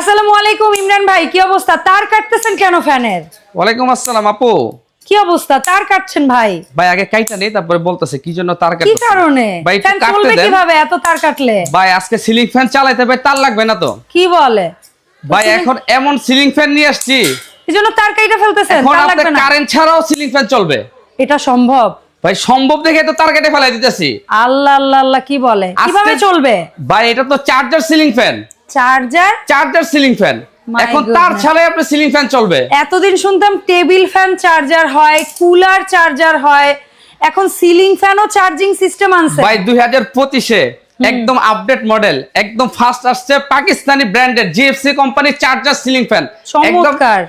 আসসালামু আলাইকুম ইমরান ভাই কি অবস্থা? তার কাটতেছেন কেন ফ্যানের? ওয়ালাইকুম আসসালাম আপু। কি অবস্থা? তার কাটছেন ভাই? ভাই আগে কাইটা নেই তারপরে বলতেছে কি জন্য তার কি কারণে? ভাই ফ্যান চলবে কীভাবে? এত তার কাটলে। ভাই আজকে সিলিং ফ্যান চালাইতে ভাই তার লাগবে না তো। কি বলে? ভাই এখন এমন সিলিং ফ্যান নিয়ে আসছি। এই জন্য তার কাইটা ফেলতেছেন তার লাগবে না। কারেন্ট ছাড়াও সিলিং ফ্যান চলবে। এটা সম্ভব? ভাই সম্ভব দেখে তো তার কেটে ফেলাই দিতেছি। আল্লাহ আল্লাহ আল্লাহ কি বলে? কীভাবে চলবে? ভাই এটা তো charger ceiling fan. Charger. Charger ceiling fan. এখন তার ছাড়াই আপনার সিলিং ফ্যান চলবে। এতদিন শুনতাম টেবিল ফ্যান চার্জার হয় কুলার চার্জার হয় এখন সিলিং ফ্যানও চার্জিং সিস্টেম আনছে। ভাই দুই হাজার পঁচিশে একদম আপডেট মডেল একদম ফার্স্ট আসছে পাকিস্তানি ব্র্যান্ডের জিএফসি কোম্পানির চার্জার সিলিং ফ্যান একদম চমৎকার।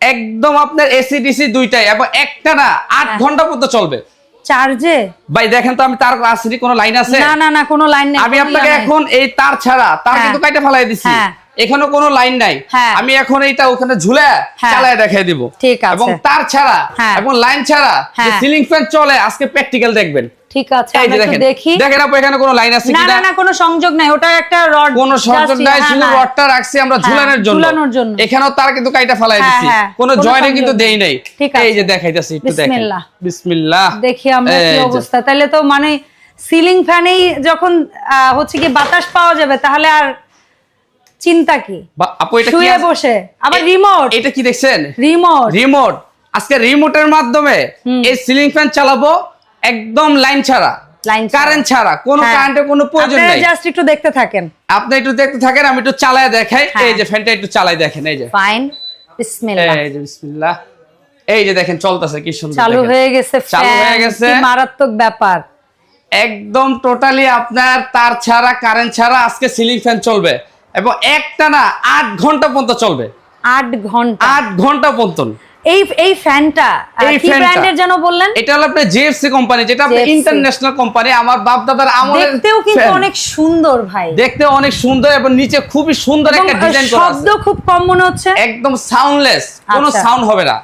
একদম আপনার এসি ডিসি দুইটাই এবং একটা না আট হ্যাঁ। ঘণ্টা পর্যন্ত চলবে। চার্জে ভাই দেখেন তো আমি তার আসছি কোনো লাইন আছে না না না কোনো লাইন নেই আমি আপনাকে এখন এই তার ছাড়া তার হ্যাঁ। কিন্তু কাইটা ফেলাই দিছি হ্যাঁ। এখানে কোনো লাইন নাই হ্যাঁ। আমি এখন এইটা ওখানে ঝুলে। চালায় দেখাই দিব ঠিক আছে। এবং তার ছাড়া। এবং লাইন ছাড়া। সিলিং ফ্যান চলে আজকে প্র্যাকটিক্যাল দেখবেন ঠিক আছে আমরা একটু দেখি। দেখেন আপু এখানে কোনো লাইন আছে কিনা না না কোনো সংযোগ নাই ওটা একটা রড কোনো সংযোগ নাই শুধু রডটা রাখছি আমরা হ্যাঁ, ঝুলানোর জন্য। ঝুলানোর জন্য। এখানেও তার কিন্তু কাইটা ফেলাই হ্যাঁ, দিছি। হ্যাঁ, কোনো জয়েন্টে কিন্তু দেই নাই। এই যে দেখাইতেছি একটু দেখেন। বিসমিল্লাহ। বিসমিল্লাহ। দেখি আমরা কি অবস্থা। তাহলে তো মানে সিলিং ফ্যানেই যখন হচ্ছে কি বাতাস পাওয়া যাবে তাহলে আর চিন্তা কি? আপু এটা কি শুয়ে বসে। আবার রিমোট এটা কি দেখছেন? রিমোট রিমোট আজকে রিমোটের মাধ্যমে এই সিলিং ফ্যান চালাবো একদম লাইন ছাড়া। কারেন্ট ছাড়া কোনো হ্যাঁ। কারেন্টের কোনো প্রয়োজন নাই। জাস্ট একটু দেখতে থাকেন। আপনি একটু দেখতে থাকেন আমি একটু চালায় দেখাই। হ্যাঁ। এই যে ফ্যানটা একটু চালাই দেখেন এই যে। ফাইন বিসমিল্লাহ। এই যে বিসমিল্লাহ। এই যে দেখেন চলতেছে কি সুন্দর চালু হয়ে গেছে চালু হয়ে গেছে। মারাত্মক ব্যাপার। একদম টোটালি আপনার তার ছাড়া কারেন্ট ছাড়া আজকে সিলিং ফ্যান চলবে। এবং একটা না আট ঘণ্টা পর্যন্ত চলবে। আট ঘণ্টা। আট ঘণ্টা পর্যন্ত। এই এই ফ্যানটা কি ব্র্যান্ডের যেন বললেন? এটা হলো আপনার জেএফসি কোম্পানি যেটা আপনার ইন্টারন্যাশনাল কোম্পানি আমার বাপ দাদার আমলের দেখতেও কিন্তু অনেক সুন্দর ভাই। দেখতে অনেক সুন্দর এবং নিচে খুবই সুন্দর একটা ডিজাইন করা আছে। শব্দ খুব কম মনে হচ্ছে। একদম সাউন্ডলেস কোনো আচ্ছা। সাউন্ড হবে না।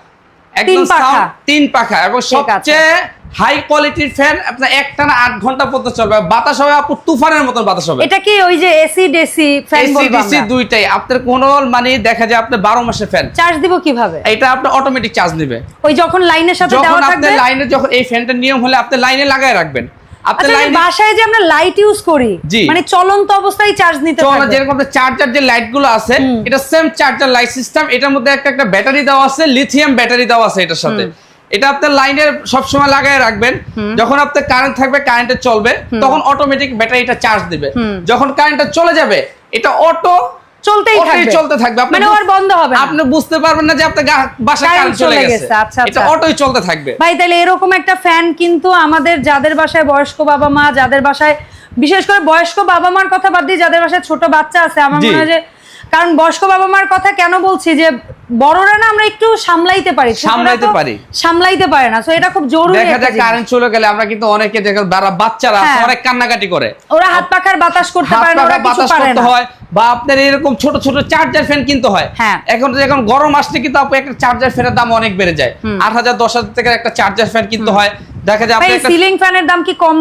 একদম তিন পাখা। sound- তিন পাখা। এবং সবচেয়ে হাই কোয়ালিটির ফ্যান আপনার একটা না আট ঘণ্টা পর্যন্ত চলবে। বাতাস হবে আপু তুফানের মতন বাতাস হবে। এটা কি ওই যে AC DC fan AC DC দুইটাই। আপনার কোন মানে দেখা যায় আপনার বারো মাসের ফ্যান। চার্জ দিব কীভাবে? এটা আপনার অটোমেটিক চার্জ নেবে। ওই যখন লাইনের সাথে যখন আপনি লাইনে যখন এই ফ্যানটার নিয়ম হলে আপনি লাইনে লাগায় রাখবেন। আপনি বাসায় যে আমরা লাইট ইউজ করি মানে চলন্ত অবস্থায় চার্জ নিতে চলে যেরকম চার্জার যে লাইটগুলো আছে এটা সেম চার্জার লাইট সিস্টেম এটার মধ্যে একটা একটা ব্যাটারি দেওয়া আছে লিথিয়াম ব্যাটারি দেওয়া আছে এটার সাথে। এটা আপনার লাইনের সবসময় লাগায় রাখবেন। যখন আপনার কারেন্ট থাকবে কারেন্টে চলবে তখন অটোমেটিক ব্যাটারিটা চার্জ দিবে। যখন কারেন্টটা চলে যাবে এটা অটো চলতেই থাকবে। চলতে থাকবে। মানে ওর বন্ধ হবে আপনি বুঝতে পারবেন না যে আপনার বাসায় কারেন্ট চলে গেছে। আচ্ছা, এটা আচ্ছা। অটোই চলতে থাকবে। ভাই তাহলে এরকম একটা ফ্যান কিন্তু আমাদের যাদের বাসায় বয়স্ক বাবা মা যাদের বাসায় বিশেষ করে বয়স্ক বাবা মার কথা বাদ দিয়ে যাদের বাসায় ছোট বাচ্চা আছে আমার মনে হয় যে কারণ বয়স্ক বাবা মার কথা কেন বলছি যে বড়রা না আমরা একটু সামলাইতে পারি সামলাইতে পারি। সামলাইতে পারে না। তো এটা খুব জরুরি দেখা যায় কারেন্ট চলে গেলে আমরা কিন্তু অনেকে দেখা যারা বাচ্চারা হ্যাঁ। অনেক কান্নাকাটি করে। ওরা হাত পাখার বাতাস করতে পারে না ওরা কিছু বাতাস পারে করতে না। হয় বা আপনার এরকম ছোট ছোট চার্জার ফ্যান কিনতে হয়। হ্যাঁ। এখন এখন গরম আসলে কিন্তু আপু একটা চার্জার ফ্যানের দাম অনেক বেড়ে যায়। আট হাজার দশ হাজার টাকার একটা চার্জার ফ্যান কিনতে হয়। দেখা যায় আপনি একটা সিলিং ফ্যানের দাম কি কম?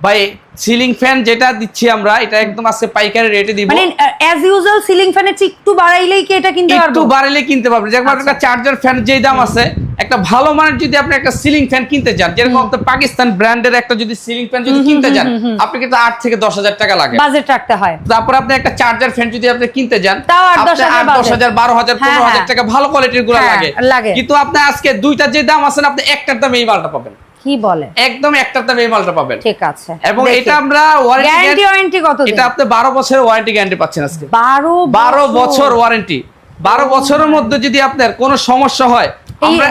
ভাই সিলিং ফ্যান যেটা দিচ্ছি আমরা এটা একদম আজকে পাইকারি রেটে দিব। মানে অ্যাজ ইউজুয়াল সিলিং ফ্যানের একটু বাড়াইলেই কি এটা কিনতে পারব? একটু বাড়াইলে কিনতে পারবেন যেমন। একটা চার্জার ফ্যান যেই দাম আছে একটা ভালো মানের যদি আপনি একটা সিলিং ফ্যান কিনতে চান যেরকম আপনি পাকিস্তান ব্র্যান্ডের একটা যদি সিলিং ফ্যান যদি কিনতে চান আপনি কিন্তু আট থেকে দশ হাজার টাকা লাগে। বাজেট রাখতে হয়। তারপর আপনি একটা চার্জার ফ্যান যদি আপনি কিনতে যান তাও আট আপনি দশ হাজার আট দশ বাজে। হাজার বারো হাজার হ্যাঁ, পনেরো হাজার হ্যাঁ। টাকা ভালো কোয়ালিটিরগুলো হ্যাঁ, লাগে। কিন্তু আপনি আজকে দুইটা যে দাম আছে না, আপনি একটার দামে এই মালটা পাবেন। কি বলে? একদম একটার দামে এই মালটা পাবেন। ঠিক আছে। এবং এটা আমরা ওয়ারেন্টি ওয়ারেন্টি কত এটা আপনি বারো বছরের ওয়ারেন্টি গ্যারান্টি পাচ্ছেন আজকে। বারো বারো বছর। ওয়ারেন্টি বারো বছরের মধ্যে যদি আপনার কোনো সমস্যা হয় আমরা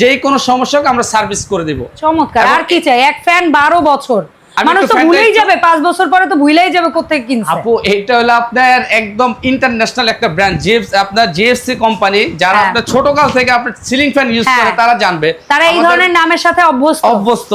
যে কোনো সমস্যাকে আমরা সার্ভিস করে দেব। চমৎকার। আর কি চাই? এক ফ্যান বারো বছর। আমি মানুষ তো ভুলেই যাবে পাঁচ বছর পরে তো ভুলেই যাবে কিনছে আপু এটা হলো আপনার একদম ইন্টারন্যাশনাল একটা ব্র্যান্ড আপনার জিএফসি কোম্পানি যারা হ্যাঁ। আপনার ছোট কাল থেকে আপনার সিলিং ফ্যান ইউজ। করে তারা জানবে তারা এই ধরনের নামের সাথে অভ্যস্ত অভ্যস্ত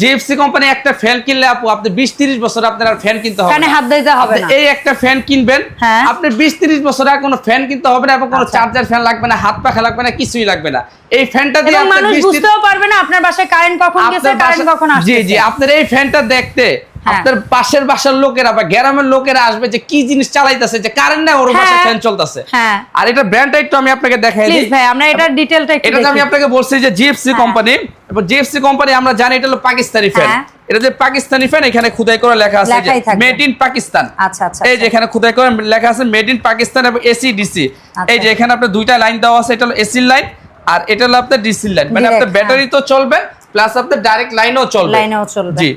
জিএফসি কোম্পানি একটা ফ্যান কিনলে আপু আপনি বিশ তিরিশ বছর আপনার ফ্যান কিনতে হবে হাত দিতে হবে এই একটা ফ্যান কিনবেন হ্যাঁ। আপনি বিশ তিরিশ বছর আর কোনো ফ্যান কিনতে হবে না এবং কোনো আচ্ছা। চার্জার ফ্যান লাগবে না হাত পাখা লাগবে না কিছুই লাগবে না এই ফ্যানটা দিয়ে মানুষ 20 30 বুঝতেও পারবে না আপনার বাসায় কারেন্ট কখন গেছে কারেন্ট কখন আসছে জি আপনার এই ফ্যানটা দেখতে। আপনার পাশের বাসার লোকেরা বা গ্রামের লোকেরা আসবে যে কি জিনিস চালাইতেছে যে কারেন্ট না ওর বাসায় হ্যাঁ। ফ্যান চলতেছে। হ্যাঁ। আর এটা ব্র্যান্ডটা একটু আমি আপনাকে দেখাই প্লিজ দিই ভাই আমরা এটা ডিটেলটা একটু এটা আমি আপনাকে বলছি যে জিএফসি হ্যাঁ। কোম্পানি এবং জিএফসি কোম্পানি আমরা জানি এটা হলো পাকিস্তানি ফ্যান হ্যাঁ। এটা যে পাকিস্তানি ফ্যান এখানে খুদাই করে লেখা আছে থাকবে। মেড ইন পাকিস্তান আচ্ছা আচ্ছা এই যে এখানে খুদাই করে লেখা আছে মেড ইন পাকিস্তান এবং এসি ডিসি আচ্ছা। এই যে এখানে আপনার দুইটা লাইন দেওয়া আছে এটা হলো এসি লাইন আর এটা হলো আপনার ডিসি লাইন মানে আপনার ব্যাটারি তো চলবে প্লাস আপনার ডাইরেক্ট লাইনও চলবে। লাইনেও চলবে। জি।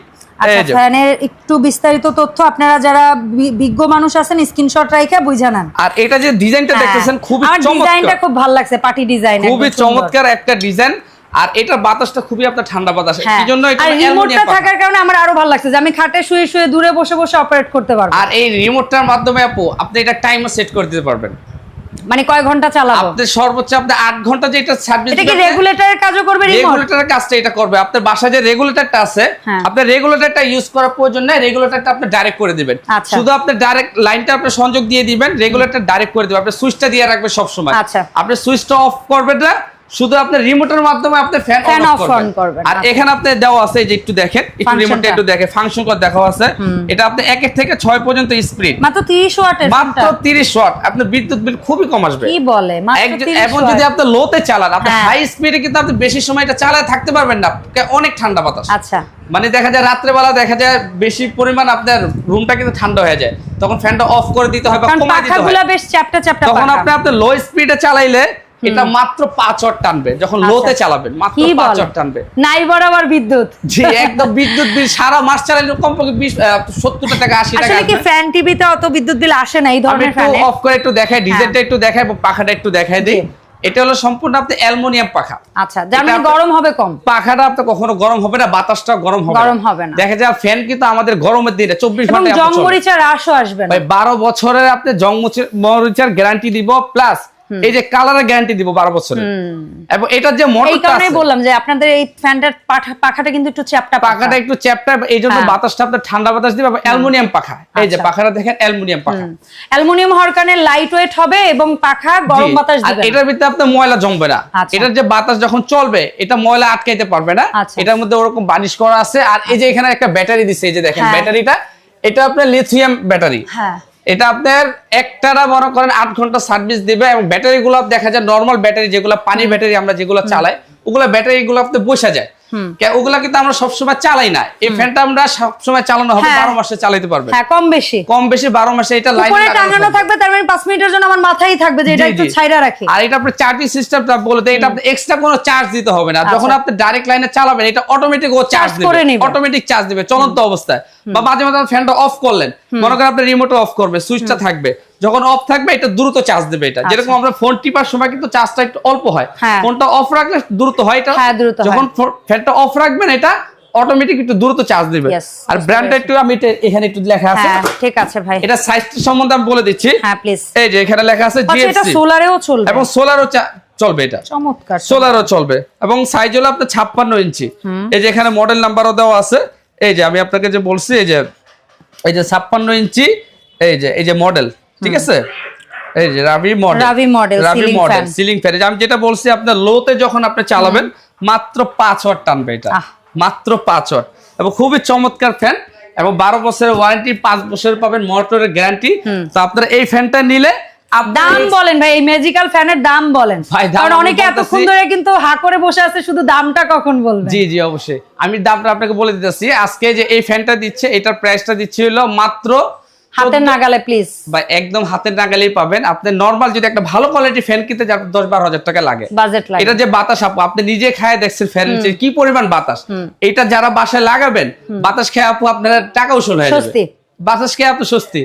আচ্ছা ফ্যানের একটু বিস্তারিত তথ্য আপনারা যারা বিজ্ঞ মানুষ আছেন স্ক্রিনশট রাইখা বুঝা নেন। আর এটা যে ডিজাইনটা হ্যাঁ। দেখতেছেন খুবই আমার ডিজাইনটা খুব ভালো লাগছে পার্টি ডিজাইন খুবই চমৎকার একটা ডিজাইন আর এটার বাতাসটা খুবই আপনার ঠান্ডা বাতাস। হ্যাঁ। এই জন্য এটা রিমোটটা থাকার কারণে আমার আরও ভালো লাগছে যে আমি খাটে শুয়ে শুয়ে দূরে বসে বসে অপারেট করতে পারব। আর এই রিমোটটার মাধ্যমে আপু আপনি এটা টাইমও সেট করে দিতে পারবেন। মানে কয় ঘণ্টা চালাবো? আপনি সর্বোচ্চ আপনি 8 ঘণ্টা যেটা সার্ভিস এটা কি রেগুলেটরের কাজও করবে রিমোট রেগুলেটরের কাজটা এটা করবে। আপনার বাসায় যে রেগুলেটরটা আছে আপনি রেগুলেটরটা ইউজ করার প্রয়োজন নেই রেগুলেটরটা আপনি ডাইরেক্ট করে দিবেন। আচ্ছা। শুধু আপনি ডাইরেক্ট লাইনটা আপনি সংযোগ দিয়ে দিবেন রেগুলেটর ডাইরেক্ট করে দিবেন। আপনি সুইচটা দিয়ে রাখবেন সব সময় আচ্ছা। আপনি সুইচটা অফ করবেন না শুধু আপনি রিমোটের মাধ্যমে আপনি ফ্যান অন অফ করবেন, আর আচ্ছা। এখানে আপনি দেওয়া আছে যে একটু দেখেন একটু রিমোটটা একটু দেখেন ফাংশন কোড দেখা আছে। এটা আপনি একের থেকে ছয় পর্যন্ত স্পিড মাত্র 30 ওয়াটের মাত্র 30 ওয়াট আপনার বিদ্যুৎ বিল খুবই কম আসবে। কি বলে? মাত্র 30 এবং যদি আপনি লোতে চালান আপনি হ্যাঁ। হাই স্পিডে কিন্তু আপনি বেশি সময় এটা চালায় থাকতে পারবেন না। অনেক ঠান্ডা বাতাস। আচ্ছা। মানে দেখা যায় রাত্রেবেলা দেখা যায় বেশি পরিমাণ আপনার রুমটা কিন্তু ঠান্ডা হয়ে যায়। তখন ফ্যানটা অফ করে দিতে হয় বা কমায় দিতে হয়। বেশ চ্যাপটা চ্যাপটা তখন। আপনি আপনার লো স্পিডে চালাইলে এটা মাত্র পাঁচ ওয়াট টানবে যখন আচ্ছা। লোতে চালাবেন মাত্র পাঁচ ওয়াট টানবে। নাই বরাবর বিদ্যুৎ। জি একদম বিদ্যুৎ বিল সারা মাস চালাইলে কমপক্ষে বিশ সত্তর টাকা আশি টাকা আসলে কি ফ্যান টিভিতে অত বিদ্যুৎ বিল আসে না এই ধরনের একটু ফ্যানে অফ করে একটু দেখাই ডিজাইনটা একটু দেখাই পাখাটা একটু দেখাই দিই। এটা হলো সম্পূর্ণ আপনি অ্যালুমিনিয়াম পাখা। আচ্ছা যার মানে গরম হবে কম। পাখাটা আপনার কখনো গরম হবে না বাতাসটা গরম হবে গরম হবে না। দেখা যায় ফ্যান কিন্তু আমাদের গরমের দিনে চব্বিশ এবং ঘণ্টা জং মরিচা হ্রাসও আসবে না। ভাই বারো বছরের আপনি জং মরিচার গ্যারান্টি দিব প্লাস এই যে কালারের গ্যারান্টি দিব বারো বছরের। এবং এটার যে এই কারণেই আছে বললাম যে আপনাদের এই ফ্যানটার পাখাটা কিন্তু একটু চ্যাপটা পাখাটা একটু চ্যাপ্টার এই জন্য হ্যাঁ। বাতাসটা আপনার ঠান্ডা বাতাস দিবে অ্যালুমিনিয়াম পাখা। এই যে আচ্ছা। পাখাটা দেখেন অ্যালুমিনিয়াম পাখা। অ্যালুমিনিয়াম হওয়ার কারণে লাইট ওয়েট হবে এবং পাখা গরম বাতাস দিবে এটার ভিতরে আপনার ময়লা জমবে না। আচ্ছা। এটার যে বাতাস যখন চলবে এটা ময়লা আটকাইতে পারবে না। আচ্ছা। এটার মধ্যে ওরকম বানিশ করা আছে। আর এই যে এখানে একটা ব্যাটারি দিছে এই যে দেখেন হ্যাঁ। ব্যাটারিটা এটা আপনার লিথিয়াম ব্যাটারি হ্যাঁ। এটা আপনার একটারা মনে করেন আট ঘণ্টা সার্ভিস দিবে এবং ব্যাটারিগুলো দেখা যায় নর্মাল ব্যাটারি যেগুলো পানি ব্যাটারি আমরা যেগুলো চালাই ওগুলো ব্যাটারিগুলো আপনি বসে যায়। ওগুলা কিন্তু আমরা সবসময় চালাই না। এই ফ্যানটা আমরা সবসময় চালানো হবে হ্যাঁ। বারো মাসে চালাতে পারবেন হ্যাঁ কম বেশি। কম বেশি বারো মাসে এটা লাইনে টাঙানো থাকবে। তার মানে পাঁচ মিনিটের জন্য আমার মাথায় থাকবে যে এটা একটু। ছাইরা রাখি। আর এটা আপনার চার্জিং সিস্টেমটা বলে দেয় এটা আপনি এক্সট্রা কোনো চার্জ দিতে হবে না। যখন আচ্ছা। আপনি ডাইরেক্ট লাইনে চালাবেন এটা অটোমেটিক ও চার্জ নিবে। অটোমেটিক চার্জ দিবে চলন্ত অবস্থায়। বা মাঝে মাঝে ফ্যানটা অফ করলেন। মনে করেন আপনি রিমোট অফ করবে সুইচটা থাকবে। যখন অফ থাকবে এটা দ্রুত চার্জ দেবে এটা। যেরকম আমরা ফোন টিপার সময় কিন্তু চার্জটা একটু অল্প হয়। আচ্ছা। হ্যাঁ। ফোনটা অফ রাখলে দ্রুত হয় এটা। হ্যাঁ। যখন ফ্যানটা অফ রাখবেন এটা অটোমেটিক একটু দ্রুত চার্জ দিবে। আর ব্র্যান্ডটা একটু আমি এখানে একটু লেখা আছে। হ্যাঁ ঠিক আছে ভাই। এটা সাইজটা সম্বন্ধে আমি বলে দিচ্ছি। হ্যাঁ প্লিজ এই যে এখানে লেখা আছে আচ্ছা এটা সোলারেও চলবে। এবং সোলারও চলবে এটা। চমৎকার সোলারও চলবে। এবং সাইজ হলো আপনার ছাপ্পান্ন ইঞ্চি। এই যে এখানে মডেল নাম্বারও দেওয়া আছে। এই যে আমি আপনাকে যে বলছি এই যে এই যে ছাপ্পান্ন ইঞ্চি এই যে এই যে মডেল ঠিক আছে? এই যে Ravi model Ravi model, Ravi model ceiling fan আমি যেটা বলছি আপনার লোতে যখন আপনি চালাবেন মাত্র পাঁচ ওয়াট টানবে এটা। মাত্র পাঁচ ওয়াট এবং খুবই চমৎকার ফ্যান এবং বারো বছরের ওয়ারেন্টি পাঁচ বছর পাবেন মোটরের গ্যারান্টি তো আপনারা এই ফ্যানটা নিলে দাম বলেন ভাই এই ম্যাজিক্যাল ফ্যানের দাম বলেন। কারণ অনেকে এতক্ষণ ধরে কিন্তু হা করে বসে আছে শুধু দামটা কখন বলবেন? জি জি অবশ্যই। আমি দামটা আপনাকে বলে দিতেছি। আজকে যে এই ফ্যানটা দিচ্ছে এটার প্রাইসটা দিচ্ছে হলো মাত্র হাতের নাগালে প্লিজ একদম হাতের নাগালেই পাবেন। আপনি নর্মাল যদি একটা ভালো কোয়ালিটি ফ্যান কিনতে যান দশ বারো হাজার টাকা লাগে। বাজেট লাগে। এটা যে বাতাস আপু আপনি নিজে খায় দেখছেন ফ্যান কি পরিমাণ বাতাস? এটা যারা বাসায় লাগাবেন বাতাস খেয়ে আপু আপনার টাকা উসুল হয়ে যাবে। বাতাস খেয়ে আপনি স্বস্তি।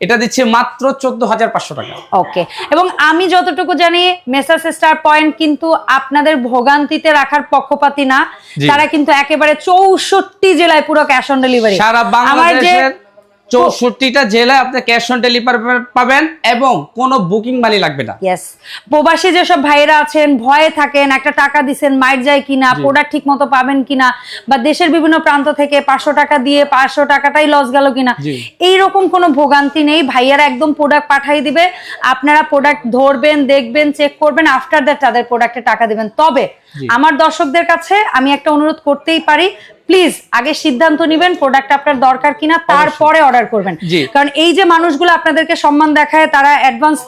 এটা দিচ্ছে মাত্র চোদ্দ হাজার পাঁচশো টাকা। ওকে এবং আমি যতটুকু জানি মেসাস স্টার পয়েন্ট কিন্তু আপনাদের ভোগান্তিতে রাখার পক্ষপাতি না। তারা কিন্তু একেবারে চৌষট্টি জেলায় পুরো ক্যাশ অন ডেলিভারি সারা বাংলাদেশের চৌষট্টিটা জেলায় আপনি ক্যাশ অন ডেলিভারি পাবেন এবং কোনো বুকিং মানি লাগবে না। ইয়েস প্রবাসী যেসব ভাইরা আছেন ভয়ে থাকেন একটা টাকা দিছেন মাইট যায় কিনা প্রোডাক্ট ঠিক মতো পাবেন কিনা বা দেশের বিভিন্ন প্রান্ত থেকে পাঁচশো টাকা দিয়ে পাঁচশো টাকাটাই লস গেল কিনা। এইরকম কোনো ভোগান্তি নেই। ভাইয়ারা একদম প্রোডাক্ট পাঠাই দিবে আপনারা প্রোডাক্ট ধরবেন দেখবেন চেক করবেন আফটার দ্যাট তাদের প্রোডাক্টে টাকা দিবেন। তবে আমার দর্শকদের কাছে আমি একটা অনুরোধ করতেই পারি প্লিজ আগে সিদ্ধান্ত নেবেন প্রোডাক্ট আপনার দরকার কিনা তারপরে অর্ডার করবেন। কারণ এই যে মানুষগুলো আপনাদেরকে সম্মান দেখায় তারা অ্যাডভান্স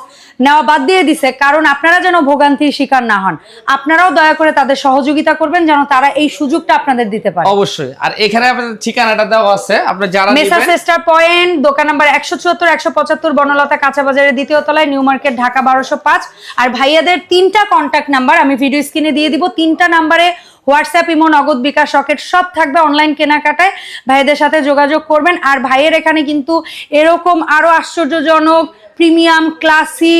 নেওয়া বাদ দিয়ে দিছে কারণ আপনারা যেন ভোগান্তির শিকার না হন। আপনারাও দয়া করে তাদের সহযোগিতা করবেন যেন তারা এই সুযোগটা আপনাদের দিতে পারে। অবশ্যই। আর এখানে আপনাদের ঠিকানাটা দেওয়া আছে আপনার যারা মেসা সেস্টার পয়েন্ট দোকান নাম্বার একশো চুয়াত্তর একশো পঁচাত্তর বনলতা কাঁচা বাজারের দ্বিতীয় তলায় নিউ মার্কেট ঢাকা বারোশো পাঁচ। আর ভাইয়াদের তিনটা কন্টাক্ট নাম্বার আমি ভিডিও স্ক্রিনে দিয়ে দিব। তিনটা নাম্বারে হোয়াটসঅ্যাপ, ইমো, নগদ বিকাশ, রকেট সব থাকবে অনলাইন কেনাকাটায়। ভাইদের সাথে যোগাযোগ করবেন। আর ভাইয়ের এখানে কিন্তু এরকম আরও আশ্চর্যজনক premium, classy,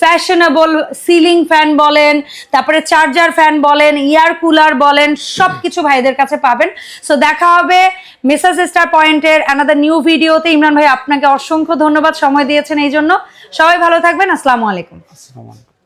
fashionable ceiling fan বলেন, তারপরে চার্জার ফ্যান বলেন ইয়ার কুলার বলেন সব কিছু ভাইদের কাছে পাবেন। সো দেখা হবে মেসাজ স্টার পয়েন্টের অ্যানাদার নিউ ভিডিওতে ইমরান ভাই, আপনাকে অসংখ্য ধন্যবাদ সময় দিয়েছেন এই জন্য। সবাই ভালো থাকবেন। আসসালামু আলাইকুম। আসসালামু আলাইকুম।